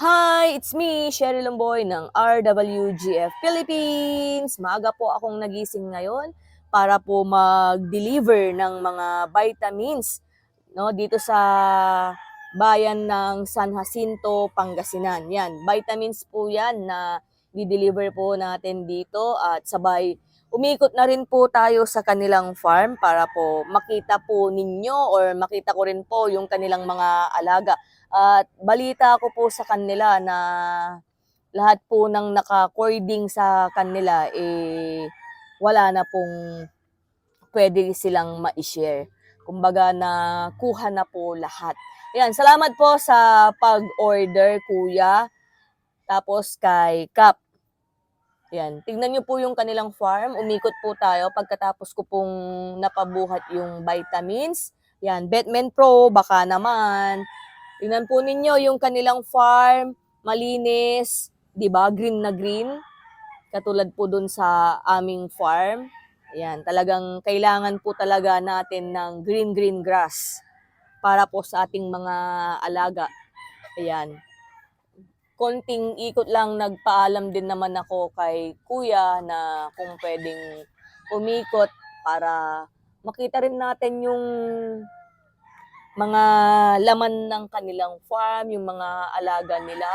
Hi, it's me, Sherry Lomboy ng RWGF Philippines. Maaga po akong nagising ngayon para po mag-deliver ng mga vitamins no, dito sa bayan ng San Jacinto, Pangasinan. Yan, vitamins po yan na di-deliver po natin dito at sabay umikot na rin po tayo sa kanilang farm para po makita po ninyo or makita ko rin po yung kanilang mga alaga. At balita ko po sa kanila na lahat po ng naka-cording sa kanila eh wala na pong pwede silang ma-share. Kumbaga na kuha na po lahat. Ayan, salamat po sa pag-order, kuya. Tapos kay Kap. Yan, tignan niyo po yung kanilang farm. Umikot po tayo pagkatapos ko pong napabuhat yung vitamins. Yan, Batman Pro, baka naman. Tingnan po ninyo yung kanilang farm, malinis, 'di ba? Green na green. Katulad po dun sa aming farm. Ayan, talagang kailangan po talaga natin ng green green grass para po sa ating mga alaga. Ayan. Konting ikot lang nagpaalam din naman ako kay kuya na kung pwedeng umikot para makita rin natin yung mga laman ng kanilang farm, yung mga alaga nila.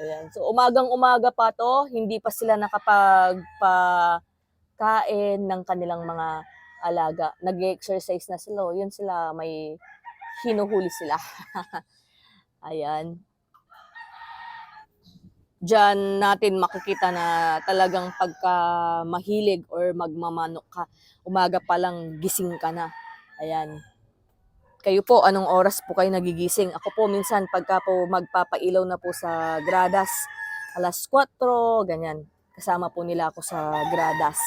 Ayan. So, umagang-umaga pa to, hindi pa sila nakapagpa-kain ng kanilang mga alaga. Nag-exercise na sila. Yun sila, may hinuhuli sila. Ayan. Diyan natin makikita na talagang pagka mahilig or magmamanok ka, umaga pa lang gising ka na. Ayan. Kayo po, anong oras po kayo nagigising? Ako po minsan pagka po magpapailaw na po sa gradas, alas 4, ganyan. Kasama po nila ako sa gradas.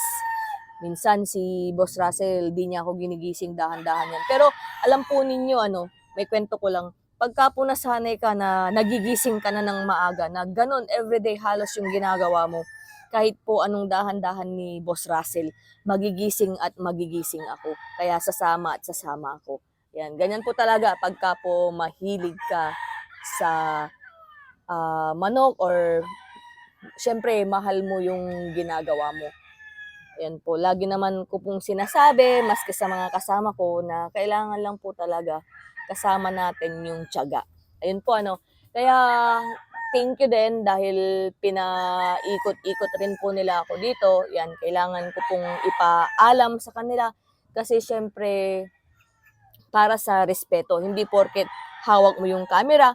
Minsan si Boss Russell, di niya ako ginigising dahan-dahan yan. Pero alam po ninyo, ano, may kwento ko lang, pagka po nasanay ka na nagigising ka na ng maaga, na ganun, everyday halos yung ginagawa mo, kahit po anong dahan-dahan ni Boss Russell, magigising at magigising ako. Kaya sasama at sasama ako. Yan, ganyan po talaga pagka po mahilig ka sa ah, manok or syempre mahal mo yung ginagawa mo. Yan po, lagi naman ko pong sinasabi, maski sa mga kasama ko, na kailangan lang po talaga kasama natin yung tiyaga. Ayun po ano. Kaya thank you din dahil pinaikot-ikot rin po nila ako dito. Yan, kailangan ko pong ipaalam sa kanila kasi syempre para sa respeto. Hindi porket hawak mo yung camera,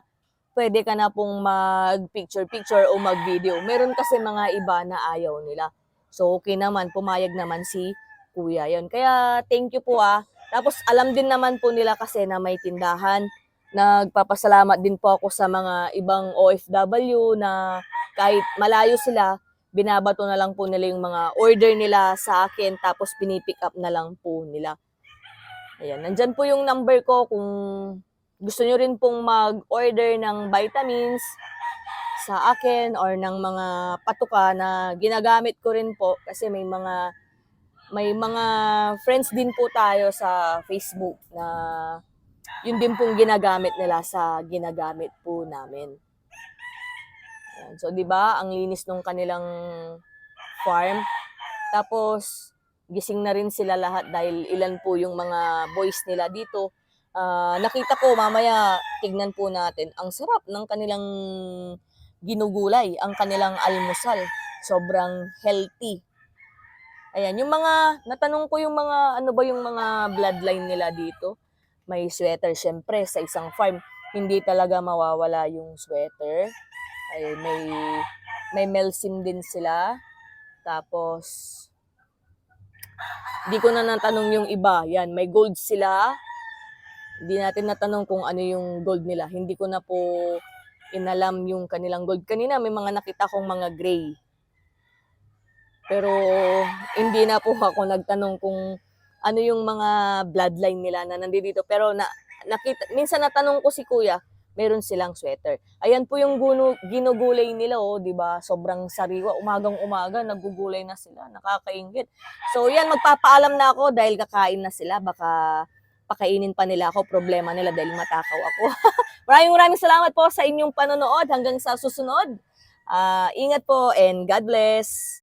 pwede ka na pong mag-picture-picture o mag-video. Meron kasi mga iba na ayaw nila. So, okay naman, pumayag naman si kuya yon Kaya, thank you po ah. Tapos, alam din naman po nila kasi na may tindahan. Nagpapasalamat din po ako sa mga ibang OFW na kahit malayo sila, binabato na lang po nila yung mga order nila sa akin tapos pinipick up na lang po nila. Ayan, nandyan po yung number ko kung gusto nyo rin pong mag-order ng vitamins sa akin or ng mga patuka na ginagamit ko rin po kasi may mga may mga friends din po tayo sa Facebook na yun din pong ginagamit nila sa ginagamit po namin. Ayan. So, di ba, ang linis nung kanilang farm. Tapos, gising na rin sila lahat dahil ilan po yung mga boys nila dito. Ah, nakita ko mamaya tignan po natin ang sarap ng kanilang ginugulay, ang kanilang almusal. Sobrang healthy. Ayan, yung mga natanong ko yung mga ano ba yung mga bloodline nila dito. May sweater syempre sa isang farm. Hindi talaga mawawala yung sweater. Ay may may melsim din sila. Tapos di ko na natanong yung iba. Yan, may gold sila. Hindi natin natanong kung ano yung gold nila. Hindi ko na po inalam yung kanilang gold. Kanina may mga nakita kong mga gray. Pero hindi na po ako nagtanong kung ano yung mga bloodline nila na nandito. Pero na, nakita, minsan natanong ko si kuya, meron silang sweater. Ayan po yung guno, ginugulay nila, oh, di ba? Sobrang sariwa. Umagang umaga, nagugulay na sila. Nakakaingit. So, yan, magpapaalam na ako dahil kakain na sila. Baka pakainin pa nila ako, problema nila dahil matakaw ako. maraming maraming salamat po sa inyong panonood hanggang sa susunod. Ah, ingat po and God bless.